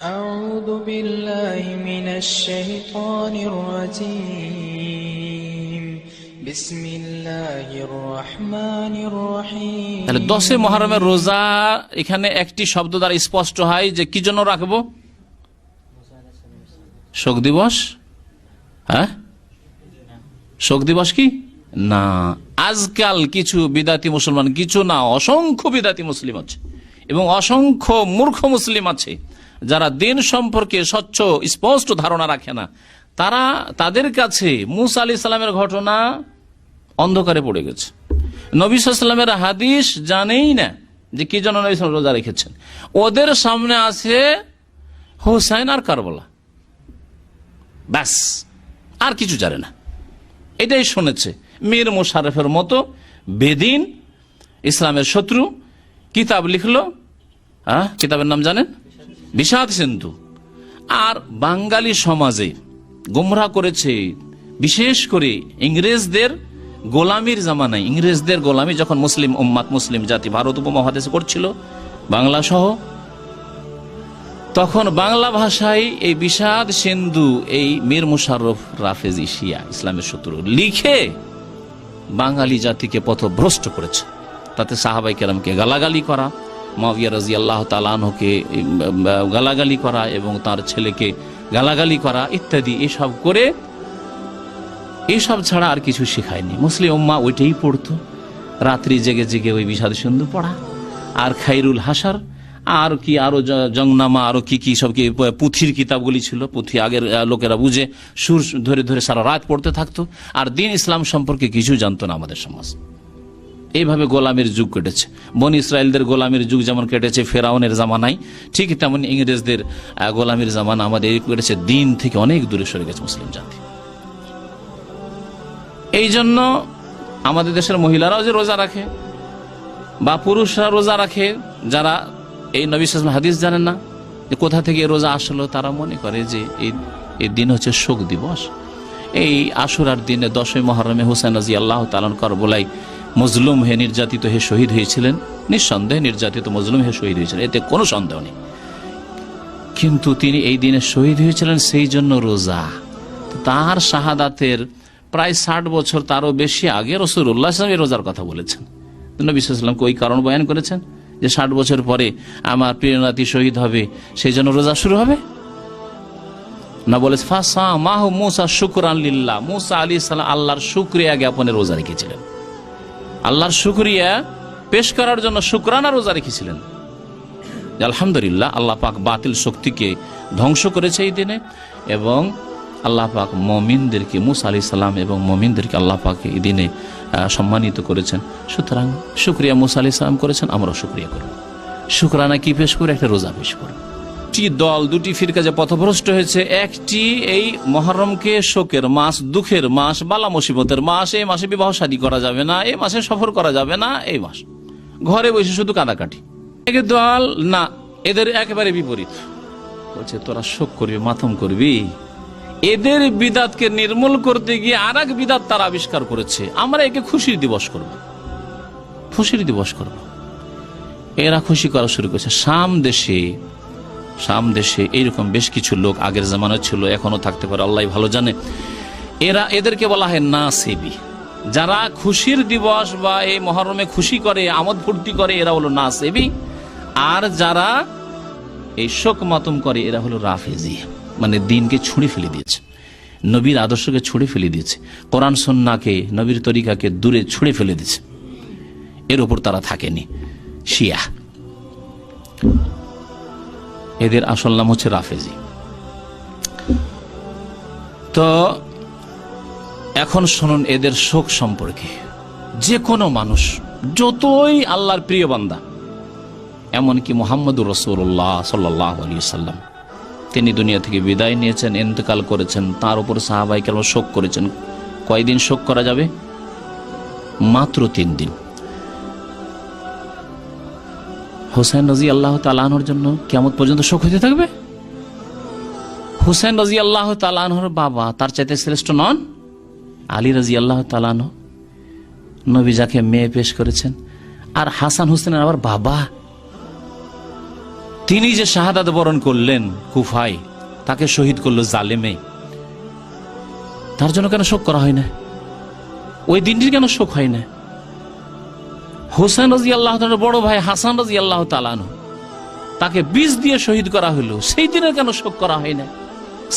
أعوذ بالله من الشيطان الرجيم بسم الله الرحمن الرحيم তাহলে দশে মহরমের রোজা এখানে একটি শব্দ দ্বারা স্পষ্ট হয় যে কি জন্য রাখবো শোক দিবস হ্যাঁ শোক দিবস কি না আজকাল কিছু বিদাতি মুসলমান কিছু না অসংখ্য বিদাতি মুসলিম আছে এবং অসংখ্য মূর্খ মুসলিম আছে যারা দিন সম্পর্কে স্বচ্ছ, স্পষ্ট ধারণা রাখে না, তারা তাদের কাছে মুসা আলি সালামের ঘটনা অন্ধকারে পড়ে গেছে। নবী সাল্লামের হাদিস জানেই না যে কি জন্য নবী রোজা রেখেছেন। ওদের সামনে আছে হোসাইন আর কারবলা। ব্যাস, আর কিছু জানে না। এটাই শুনেছে মীর মোশারফের মতো বেদিন, ইসলামের শত্রু। কিতাব লিখলো হ্যাঁ কিতাবের নাম জানেন? বিষাদ সিন্ধু আর বাঙালি সমাজে গোমরা করেছে, বিশেষ করে ইংরেজদের গোলামির জামানায়। ইংরেজদের গোলামি যখন মুসলিম উম্মাত মুসলিম জাতি, ভারত উপমহাদেশে করছিল, বাংলা সহ, তখন বাংলা ভাষায় এই বিষাদ সিন্ধু এই মীর মুশারফ রাফেজ শিয়া, ইসলামের শত্রু, লিখে বাঙালি জাতিকে পথভ্রষ্ট করেছে। তাতে সাহাবাই কেরামকে গালাগালি করা মাবিয়া রাজি আল্লাহ তালানহকে গালাগালি করা এবং তার ছেলেকে গালাগালি করা ইত্যাদি এসব করে এসব ছাড়া আর কিছু শেখায়নি। মুসলিম উম্মা ওইটাই পড়তো। রাত্রি জেগে জেগে ওই বিষাদ সিন্ধু পড়া। আর খাইরুল হাসার আর কি, আরও জংনামা, আরও কি কি সব কি পুঁথির কিতাবগুলি ছিল। পুঁথি আগের লোকেরা বুঝে, সুর ধরে ধরে সারা রাত পড়তে থাকতো। আর দিন ইসলাম সম্পর্কে কিছু জানতো না আমাদের সমাজ। এইভাবে গোলামের যুগ কেটেছে। বন ইসরায়েলদের গোলামের যুগ যেমন কেটেছে ফেরাউনের জামানায়, ঠিক তেমন ইংরেজদের গোলামের জামানা আমাদের কেটেছে দিন থেকে অনেক দূরে সরে গেছে মুসলিম জাতি। এই জন্য আমাদের দেশের মহিলারাও যে রোজা রাখে বা পুরুষরা রোজা রাখে, যারা এই নবী হাদিস জানেন না, যে কোথা থেকে রোজা আসলো তারা মনে করে যে এই এই দিন হচ্ছে শোক দিবস। এই আশুরার দিনে দশই মহরমে হুসেন রাজি আল্লাহ তালন করবলাই মজলুম হে নির্যাতিত হয়ে শহীদ হয়েছিলেন। নিঃসন্দেহে নির্যাতিত মজলুম হয়ে শহীদ হয়েছিলেন। এতে কোনো সন্দেহ নেই। কিন্তু তিনি এই দিনে শহীদ হয়েছিলেন সেই জন্য রোজা। তার শাহাদাতের প্রায় ষাট বছর তারও বেশি আগে রসুল্লাহ ইসলাম রোজার কথা বলেছেন। নবী সাল্লামকে ওই কারণ বয়ান করেছেন যে ষাট বছর পরে আমার প্রিয় নাতি শহীদ হবে, সেই জন্য রোজা শুরু হবে? না বলে ফাসা মাহ মুসা শুক্র আল্লিল্লাহ মুসা আলী সাল্লাম আল্লাহর শুক্রিয়া জ্ঞাপনে রোজা রেখেছিলেন। আল্লাহর শুক্রিয়া পেশ করার জন্য শুক্রানা রোজা রেখেছিলেন। আলহামদুলিল্লাহ আল্লাহ পাক বাতিল শক্তিকে ধ্বংস করেছে এই দিনে এবং আল্লাহ পাক মমিনদেরকে মুসা আলি সাল্লাম এবং মমিনদেরকে আল্লাহ পাক এই দিনে সম্মানিত করেছেন। সুতরাং শুক্রিয়া মুসা আলি সাল্লাম করেছেন, আমরাও শুক্রিয়া করব। শুক্রানা কি পেশ করে? একটা রোজা পেশ করব। দুটি দল, দুটি ফিরকা যে পথভ্রষ্ট হয়েছে। একটি এই মহরমকে শোকের মাস, দুঃখের মাস, বালা মুসিবতের মাস, এই মাসে বিবাহ শাদী করা যাবে না, এই মাসে সফর করা যাবে না, এই মাস। ঘরে বসে শুধু কাদাকাটি এক দল, না, এদের একেবারে বিপরীত। বলছে, তোরা শোক করবি মাথম করবি? এদের বিদাতকে নির্মূল করতে গিয়ে আর এক বিদাত তারা আবিষ্কার করেছে। আমরা একে খুশির দিবস করব। খুশির দিবস করব। এরা খুশি করা শুরু করেছে। শাম দেশে শাম দেশে এইরকম বেশ কিছু লোক আগের জামানো ছিল, এখনও থাকতে পারে, আল্লাহ ভালো জানে। এরা এদেরকে বলা হয় না সেবি যারা খুশির দিবস বা এই মহরমে খুশি করে, আমোদ ফুর্তি করে, এরা হলো না সেবি আর যারা এই শোক মাতম করে, এরা হলো রাফেজি। মানে দিনকে ছুঁড়ে ফেলে দিয়েছে। নবীর আদর্শকে ছুঁড়ে ফেলে দিয়েছে। কোরআন সন্নাকে নবীর তরিকাকে দূরে ছুঁড়ে ফেলে দিয়েছে। এর উপর তারা থাকেনি। শিয়া। এদের আসল নাম হচ্ছে রাফেজি। তো এখন শুনুন এদের শোক সম্পর্কে। যে কোনো মানুষ, যতই আল্লাহর প্রিয় বান্দা, এমনকি মোহাম্মদুর রসুল্লাহ সাল্লাহ আলী সাল্লাম তিনি দুনিয়া থেকে বিদায় নিয়েছেন, ইন্তেকাল করেছেন, তার উপর সাহাবাই কেন শোক করেছেন। কয়দিন শোক করা যাবে? মাত্র তিন দিন। হোসেন রাজি আল্লাহ তালাহর জন্য কেমন পর্যন্ত শোক হইতে থাকবে? হুসেন রাজি আল্লাহ তালাহর বাবা, তার চাইতে শ্রেষ্ঠ নন আলী রাজি আল্লাহ তালাহ নবী যাকে মেয়ে পেশ করেছেন। আর হাসান হুসেনের আবার বাবা। তিনি যে শাহাদাত বরণ করলেন কুফাই তাকে শহীদ করল জালেমে। তার জন্য কেন শোক করা হয় না? ওই দিনটির কেন শোক হয় না? হোসেন রাজি আল্লাহ বড় ভাই হাসান রাজি আল্লাহ তালানো তাকে বিষ দিয়ে শহীদ করা হলো। সেই দিনে কেন শোক করা হয় না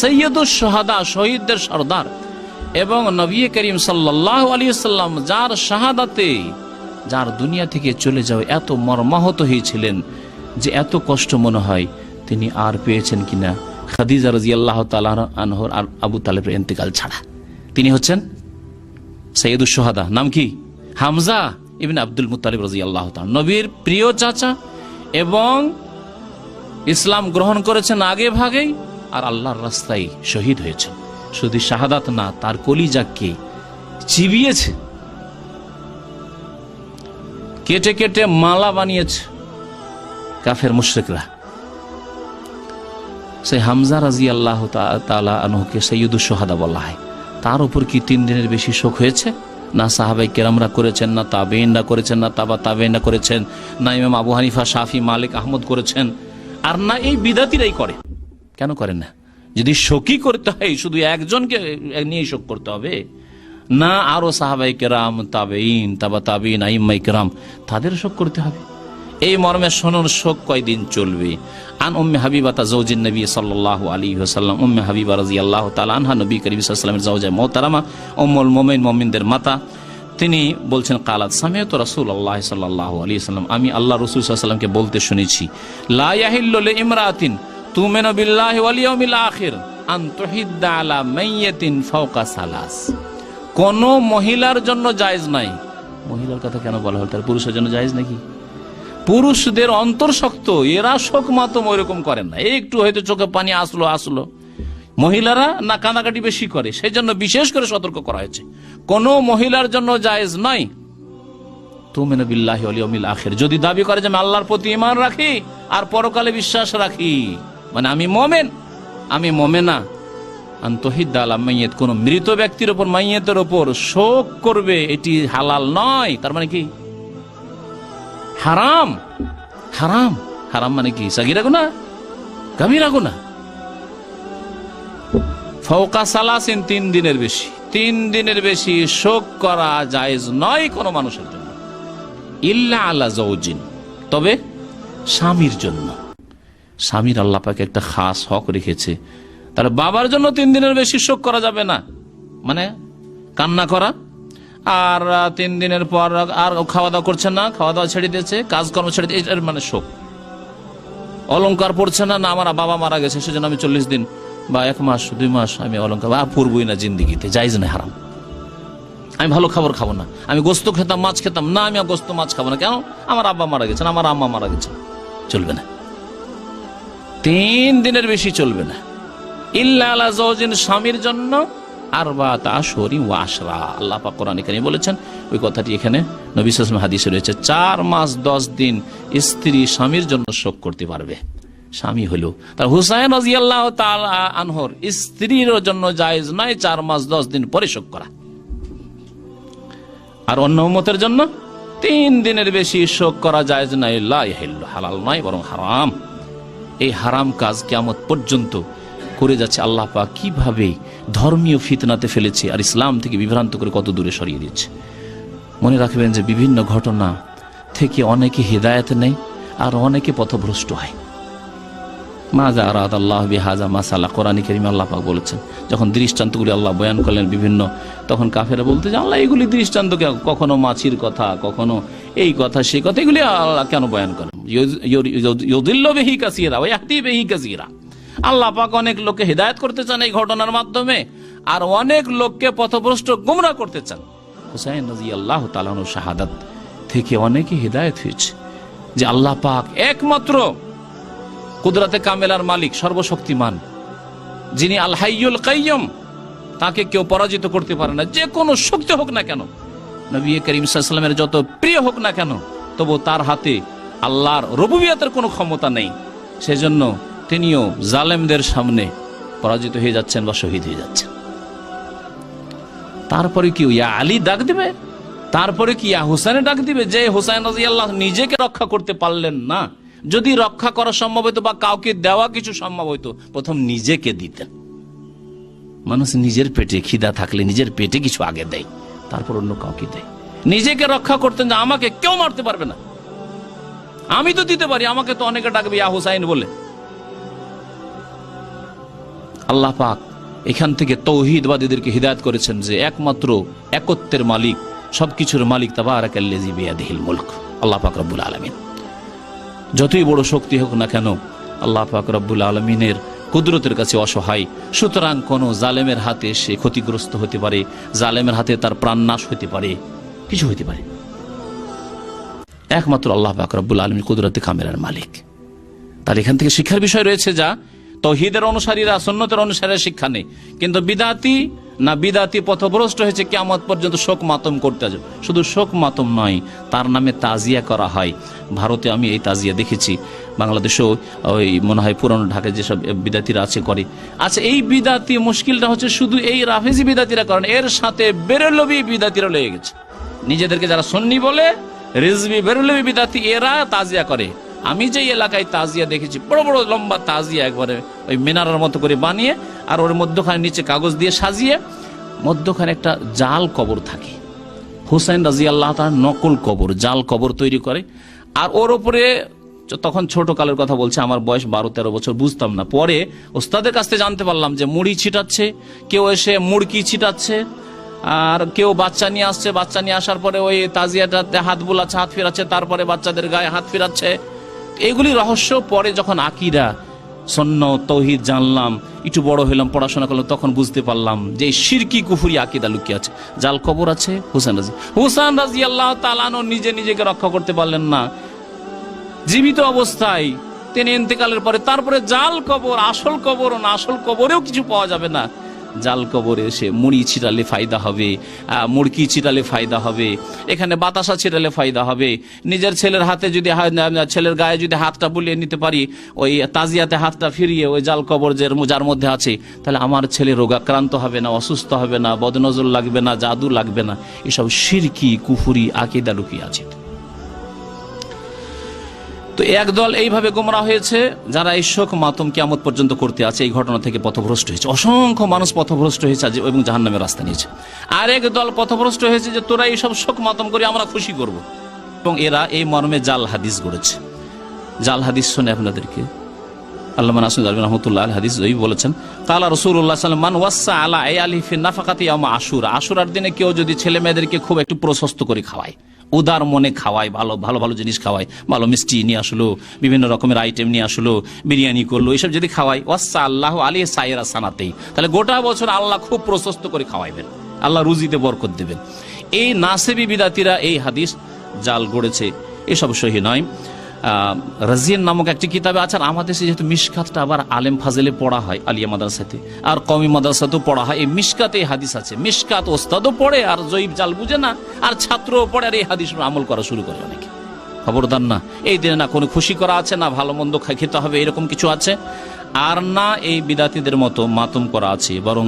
সৈয়দুল শাহাদা শহীদদের সর্দার এবং নবী করিম সাল্লাহ আলী সাল্লাম যার শাহাদাতে, যার দুনিয়া থেকে চলে যাওয়া এত মর্মাহত হয়েছিলেন যে এত কষ্ট মনে হয়, তিনি আর পেয়েছেন কিনা? খাদিজা রাজি আল্লাহ আনহর আর আবু তালেবের ইন্তেকাল ছাড়া। তিনি হচ্ছেন সৈয়দুল সোহাদা। নাম কি? হামজা। ইবিন আব্দুল মুতালিব রাজি আল্লাহ নবীর প্রিয় চাচা এবং ইসলাম গ্রহণ করেছেন আগে ভাগেই আর আল্লাহর রাস্তায় শহীদ হয়েছেন। শুধু শাহাদাত না, তার কলিজাকে চিবিয়েছে? কেটে কেটে মালা বানিয়েছে কাফের মুশ্রিকরা। সেই হামজা রাজি আল্লাহ তালা আনহুকে সৈয়দুল সোহাদা বলা হয়। তার উপর কি তিন দিনের বেশি শোক হয়েছে? না সাহাবাই কেরামরা করেছেন, না তাবেইনরা করেছেন, না তাবা তাবেইনরা করেছেন, না ইমাম আবু হানিফা, শাফি, মালিক, আহমদ করেছেন, আর না এই বিদাতিরাই করে। কেন করেন না? যদি শোকই করতে হয়, শুধু একজনকে নিয়ে শোক করতে হবে। না আরও সাহাবাই কেরাম তাবেইন তাবা তাবিন আইম্মাই কেরাম, তাদের শোক করতে হবে। এই মর্মে শোনন, শোক কয়দিন চলবে? আন উম্মে হাবিবাতা জৌজিন নবী সাল্লাল্লাহু আলাইহি ওয়াসাল্লাম। উম্মে হাবিবা রাজি আল্লাহ তাআলা আনহা, নবী করিম ওয়াসাল্লামের জাওজা মুহতারামা, উম্মুল মুমিন মুমিনদের মাতা। তিনি বলছেন, কালাত সামিয়াতু রাসূলুল্লাহ সাল্লাল্লাহু আলাইহি ওয়াসাল্লাম। আমি আল্লাহ রসুল ওয়াসাল্লামকে বলতে শুনেছি, লা ইয়াহিল্লু লিইমরাতিন তুমিনু বিল্লাহি ওয়াল ইয়াউমিল আখির আন তুহিদ্দা আলা মাইয়াতিন ফাওকা সালাস। কোন মহিলার জন্য জায়েজ নাই। মহিলার কথা কেন বলা হল? তার পুরুষের জন্য জায়েজ নাকি? পুরুষদের অন্তর শক্ত, এরা শোক মাতম ওইরকম করেন না। একটু হয়তো চোখে পানি আসলো আসলো। মহিলারা না কানাকাটি বেশি করে সেই জন্য বিশেষ করে সতর্ক করা হয়েছে। কোন মহিলার জন্য জায়েজ নয়। তুমিন বিল্লাহি অলিয়মিল আখের। যদি দাবি করে যে আমি আল্লাহর প্রতি ইমান রাখি, আর পরকালে বিশ্বাস রাখি মানে আমি মোমেন, আমি মোমেনা। আন্তহিদ আলাম মাইয়েত। কোন মৃত ব্যক্তির ওপর, মাইয়েতের ওপর শোক করবে, এটি হালাল নয়। তার মানে কি? হারাম। হারাম। হারাম মানে কি? সাগিরা গুনা কামিরা গুনা ফৌকা সালাসিন তিন দিনের বেশি। তিন দিনের বেশি শোক করা জায়েজ নয় কোনো মানুষের জন্য। ইল্লা আল্লাহ জৌজিন তবে স্বামীর জন্য। স্বামীর আল্লাহ পাকে একটা খাস হক রেখেছে। তার বাবার জন্য তিন দিনের বেশি শোক করা যাবে না। মানে কান্না করা আর তিন দিনের পর আর খাওয়া দাওয়া করছে না খাওয়া দাওয়া ছেড়ে দিয়েছে, কাজকর্ম ছেড়ে দিয়ে এটার মানে শোক। অলংকার পড়ছে না না, আমার বাবা মারা গেছে, সেজন্য আমি চল্লিশ দিন বা এক মাস, দুই মাস আমি অলংকার বা পড়বই না জিন্দিগিতে, যাইজ না, হারাম। আমি ভালো খাবার খাব না, আমি গোস্ত খেতাম, মাছ খেতাম, না, আমি গোস্ত, মাছ খাব না, কেন? আমার আব্বা মারা গেছেন, আমার আম্মা মারা গেছে চলবে না। তিন দিনের বেশি চলবে না। ইল্লা আলা জওজিন স্বামীর জন্য স্বামীর জন্য শোক করতে পারবে। স্বামী হলো। তার হুসাইন আনহর স্ত্রীর জন্য নয়, চার মাস দশ দিন পরে শোক করা। আর অন্য মতের জন্য তিন দিনের বেশি শোক করা জায়েজ নয় হালাল নয়, বরং হারাম। এই হারাম কাজ কেমত পর্যন্ত করে যাচ্ছে আল্লাহ পাক, কীভাবে ধর্মীয় ফিতনাতে ফেলেছে আর ইসলাম থেকে বিভ্রান্ত করে কত দূরে সরিয়ে দিচ্ছে? মনে রাখবেন যে বিভিন্ন ঘটনা থেকে অনেকে হৃদায়ত নেই আর অনেকে পথভ্রষ্ট হয়। মাজা আরাদ আল্লাহ বিহাজা মাসালা কোরআনী করিম আল্লাহ পাক বলেছেন, যখন দৃষ্টান্তগুলি আল্লাহ বয়ান করলেন বিভিন্ন, তখন কাফেরা বলতে যে, আল্লাহ, এগুলি দৃষ্টান্ত কে- কখনো মাছির কথা, কখনো এই কথা সেই কথা, এগুলি আল্লাহ কেন বয়ান করেন? বেহি কাসিরা ওয়াহদি বেহি কাসিরা। আল্লাহ পাক অনেক লোককে হেদায়েত করতে চান এই ঘটনার মাধ্যমে, আর অনেক লোককে পথভ্রষ্ট গুমরা করতে চান। হুসাইন রাজি আল্লাহ তালানো শাহাদাত থেকে অনেকে হেদায়েত হয়েছে যে আল্লাহ পাক একমাত্র কুদরাতে কামেলার মালিক, সর্বশক্তিমান, যিনি আল হাইয়ুল কাইয়ম তাকে কেউ পরাজিত করতে পারে না। যে কোনো শক্তি হোক না কেন, নবী করিম সাল্লামের যত প্রিয় হোক না কেন, তবু তার হাতে আল্লাহর রবুবিয়াতের কোনো ক্ষমতা নেই। সেজন্য তিনিও জালেমদের সামনে পরাজিত হয়ে যাচ্ছেন বা শহীদ হয়ে যাচ্ছেন। তারপরে কি ইয়া আলী ডাক দিবে? তারপরে কি ইয়া হুসাইনে ডাক দিবে যে, হুসাইন রাজি আল্লাহ নিজেকে রক্ষা করতে পারলেন না। যদি রক্ষা করা সম্ভব হইতো বা কাউকে দেওয়া কিছু সম্ভব হইতো, প্রথম নিজেকে দিতেন। মানুষ নিজের পেটে খিদা থাকলে নিজের পেটে কিছু আগে দেয়, তারপর অন্য কাউকে দেয়। নিজেকে রক্ষা করতেন যে, আমাকে কেউ মারতে পারবে না। আমি তো দিতে পারি, আমাকে তো অনেকে ডাকবে ইয়া হুসাইন বলে। আল্লাহ পাক এখান থেকে তৌহিদবাদীদেরকে হিদায়ত করেছেন যে একমাত্র একত্বের মালিক, সবকিছুর মালিক তাবারাকাল্লাযী বিয়াদিহিল মুলক। আল্লাহ পাক রব্বুল আলামিন। যতই বড় শক্তি হোক না কেন, আল্লাহ পাক রব্বুল আলমিনের কুদরতের কাছে অসহায়। সুতরাং কোনো জালেমের হাতে সে ক্ষতিগ্রস্ত হতে পারে, জালেমের হাতে তার প্রাণনাশ হতে পারে, কিছু হতে পারে। একমাত্র আল্লাহ পাক রব্বুল আলমীর কুদরতে কামেরার মালিক। তার এখান থেকে শিক্ষার বিষয় রয়েছে যা তহিদের অনুসারীরা সন্ন্যতের অনুসারীরা শিক্ষা নেই। কিন্তু বিদাতি, না বিদাতি পথভ্রষ্ট হয়েছে কেমন পর্যন্ত শোক মাতম করতে আসবে শুধু শোক মাতম নয়, তার নামে তাজিয়া করা হয়। ভারতে আমি এই তাজিয়া দেখেছি। বাংলাদেশেও ওই মনে হয় পুরনো ঢাকায় যেসব বিদাতিরা আছে, করে। আচ্ছা এই বিদাতি মুশকিলটা হচ্ছে শুধু এই রাফেজি বিদাতিরা করেন, এর সাথে বেরলবি বিদাতিরা লেগে গেছে। নিজেদেরকে যারা সন্নি বলে, রিজবি বেরলবি বিদাতি, এরা তাজিয়া করে। আমি যে এলাকায় তাজিয়া দেখেছি, বড় বড় লম্বা তাজিয়া একবারে ওই মিনারের মতো করে বানিয়ে আর ওর মধ্যখানে নিচে কাগজ দিয়ে সাজিয়ে, মধ্যখানে একটা জাল কবর থাকে। হুসাইন রাজি আল্লাহ তার নকল কবর, জাল কবর তৈরি করে। আর ওর ওপরে তখন ছোট কালের কথা বলছে, আমার বয়স বারো তেরো বছর, বুঝতাম না। পরে ওস্তাদের কাছ থেকে জানতে পারলাম যে মুড়ি ছিটাচ্ছে, কেউ এসে মুড়কি ছিটাচ্ছে, আর কেউ বাচ্চা নিয়ে আসছে, বাচ্চা নিয়ে আসার পরে ওই তাজিয়াটাতে হাত বোলাচ্ছে, হাত ফেরাচ্ছে, তারপরে বাচ্চাদের গায়ে হাত ফেরাচ্ছে। এগুলি রহস্য। পরে যখন আকিরা সন্ন তৌহিদ জানলাম, একটু বড় হইলাম, পড়াশোনা করলাম, তখন বুঝতে পারলাম যে সিরকি কুফুরি আকিদা লুকিয়ে আছে। জাল কবর আছে, হুসেন রাজি। হুসান রাজি আল্লাহ তালানো নিজে নিজেকে রক্ষা করতে পারলেন না। জীবিত অবস্থায় তিনি ইন্তেকালের পরে, তারপরে জাল কবর আসল কবর না আসল কবরেও কিছু পাওয়া যাবে না। জাল কবরে এসে মুড়ি ছিটালে ফায়দা হবে মুড়কি ছিটালে ফায়দা হবে, এখানে বাতাসা ছিটালে ফায়দা হবে। নিজের ছেলের হাতে যদি ছেলের গায়ে যদি হাতটা বুলিয়ে নিতে পারি, ওই তাজিয়াতে হাতটা ফিরিয়ে ওই জাল কবর যে যার মধ্যে আছে, তাহলে আমার ছেলে রোগাক্রান্ত হবে না, অসুস্থ হবে না, বদনজর লাগবে না, জাদু লাগবে না। এসব সিরকি, কুফুরি, আকিদা লুকিয়ে আছে। তো একদল এইভাবে গোমরা হয়েছে, যারা এই শোক মাতম কিয়ামত পর্যন্ত করতে আছে, এই ঘটনা থেকে পথভ্রষ্ট হয়েছে। অসংখ্য মানুষ পথভ্রষ্ট হয়েছে আজ এবং জাহান্নামের রাস্তা নিয়েছে। আর এক দল পথভ্রষ্ট হয়েছে যে, তোরা এইসব শোক মাতম করে, আমরা খুশি করব। এবং এরা এই মর্মে জাল হাদিস গড়েছে। জাল হাদিস শোনে আপনাদেরকে। আল্লাহ রহমতুল্লাহ আল হাদিস ওই বলেছেন আমা দিনে কেউ যদি খুব একটু প্রশস্ত করে খাওয়ায় উদার মনে খাওয়ায়, ভালো ভালো ভালো জিনিস খাওয়ায়। ভালো মিষ্টি নিয়ে আসলো, বিভিন্ন রকমের আইটেম নিয়ে আসলো, বিরিয়ানি করল এইসব যদি খাওয়াই ওয়াসা আল্লাহ আলী সাইরা সানাতেই। তাহলে গোটা বছর আল্লাহ খুব প্রশস্ত করে খাওয়াইবেন। আল্লাহ রুজিতে বরকত দেবেন। এই নাসেবি বিদাতিরা এই হাদিস জাল গড়েছে, এসব সহি নয়। রাজিয়ান নামক একটি কিতাবে আছে, আর আমাদের দেশে যেহেতু মিসকাতটা আবার আলেম ফাজেলে পড়া হয়, আলিয়া মাদ্রাসাতে, আর কমি মাদ্রাসাতেও পড়া হয়, এই মিসকাতে হাদিস আছে। মিসকাত ওস্তাদও পড়ে, আর জয়ীব জাল বুঝে না, আর ছাত্রও পড়ে, আর এই হাদিস আমল করা শুরু করে অনেকে। খবরদার না, এই দিনে না কোনো খুশি করা আছে, না ভালো মন্দ খেতে হবে, এরকম কিছু আছে? আর না এই বিদাতিদের মতো মাতম করা আছে, বরং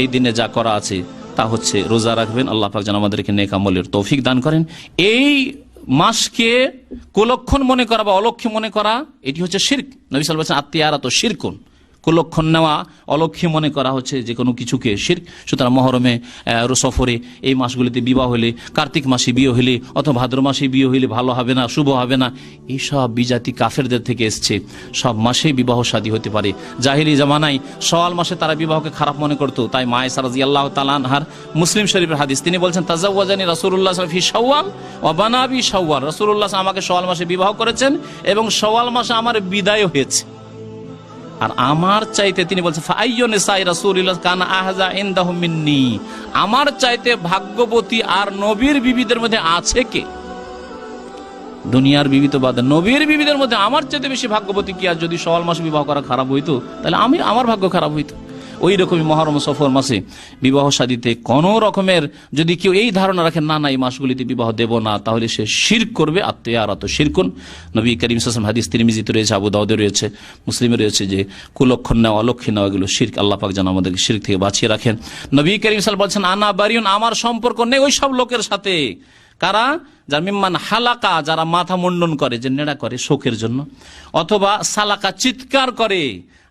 এই দিনে যা করা আছে, তা হচ্ছে রোজা রাখবেন, আল্লাহ পাক যেন আমাদেরকে নেক আমলের তৌফিক দান করেন। এই মাসকে কুলক্ষণ মনে করা বা অলক্ষ্য মনে করা, এটি হচ্ছে শির্ক। নবী সাল বলছেন আত্মীয়ারা তো শিরকুন। কুলক্ষণ নেওয়া অলক্ষী মনে করা হচ্ছে যে কোনো কিছুকে শির্ক। সুতরাং মহরমে সফরে এই মাসগুলিতে বিবাহ হলে, কার্তিক মাসে বিয়ে হলে অথবা ভাদ্র মাসে বিয়ে হলে ভালো হবে না, শুভ হবে না এইসব বিজাতি কাফেরদের থেকে এসছে। সব মাসেই বিবাহ শাদী হতে পারে। জাহিলি জামানায় সওয়াল মাসে তারা বিবাহকে খারাপ মনে করতো। তাই মায় সারাজি আল্লাহ তালানহার মুসলিম শরীফের হাদিস। তিনি বলছেন, তাজাওয়াজানি রাসুল্লাহ ফি সওয়াল ও বানাবি সওয়াল রাসুল্লাহ আমাকে সওয়াল মাসে বিবাহ করেছেন এবং সওয়াল মাসে আমার বিদায় হয়েছে। আর আমার চাইতে তিনি মিন্নি। আমার চাইতে ভাগ্যবতী আর নবীর বিবিদের মধ্যে আছে কে? দুনিয়ার বিবি বাদ নবীর বিবিদের মধ্যে আমার চাইতে বেশি ভাগ্যবতী কি? আর যদি সওয়াল মাস বিবাহ করা খারাপ হইতো, তাহলে আমি, আমার ভাগ্য খারাপ হইতো। ওই রকমই মহরম সফর মাসে বিবাহ শাদীতে কোন রকমের যদি কেউ এই ধারণা রাখে, না না, এই মাসগুলিতে বিবাহ দেব না তাহলে সে শির করবে, আত্মীয়ারাত শিরকুন। নবী করিম সাসম হাদিস তিরমিজিতে রয়েছে, আবু দাউদে রয়েছে, মুসলিমে রয়েছে যে, কুলক্ষণ নেওয়া অলক্ষী নেওয়া, এগুলো শির্ক আল্লাহ পাক যেন আমাদেরকে শির্ক থেকে বাঁচিয়ে রাখেন। নবী করিম সাল বলছেন, আনা বারিউন, আমার সম্পর্ক নেই ওই সব লোকের সাথে। কারা? যার মিম্মান হালাকা, যারা মাথা মুন্ডন করে, যে নেড়া করে শোকের জন্য। অথবা সালাকা চিৎকার করে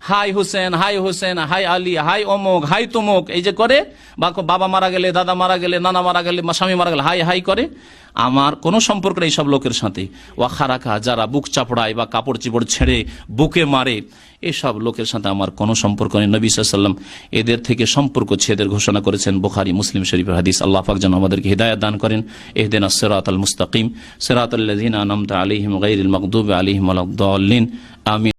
হাই হোসেন হাই হোসেন, হাই আলী, হাই অমুক, হাই তমুক, এই যে করে, বা বাবা মারা গেলে, দাদা মারা গেলে, নানা মারা গেলে স্বামী মারা গেলে, হাই হাই করে। আমার কোনো সম্পর্ক নেই সব লোকের সাথে। ওয়া খারাকা, যারা বুক চাপড়ায় বা কাপড় চিপড় ছেড়ে, বুকে মারে, এসব লোকের সাথে আমার কোনো সম্পর্ক নেই। নবী সাল্লাম এদের থেকে সম্পর্ক ছেদের ঘোষণা করেছেন বুখারি, মুসলিম শরীফের হাদিস। আল্লাহ পাক যেন আমাদেরকে হৃদায়ত দান করেন। এহদিন সেরাত আল মুস্তাকিম সিরাত আলাইহিম গায়রিল মাগদুবি আলাইহিম ওয়ালাদ-দাল্লিন আমিন।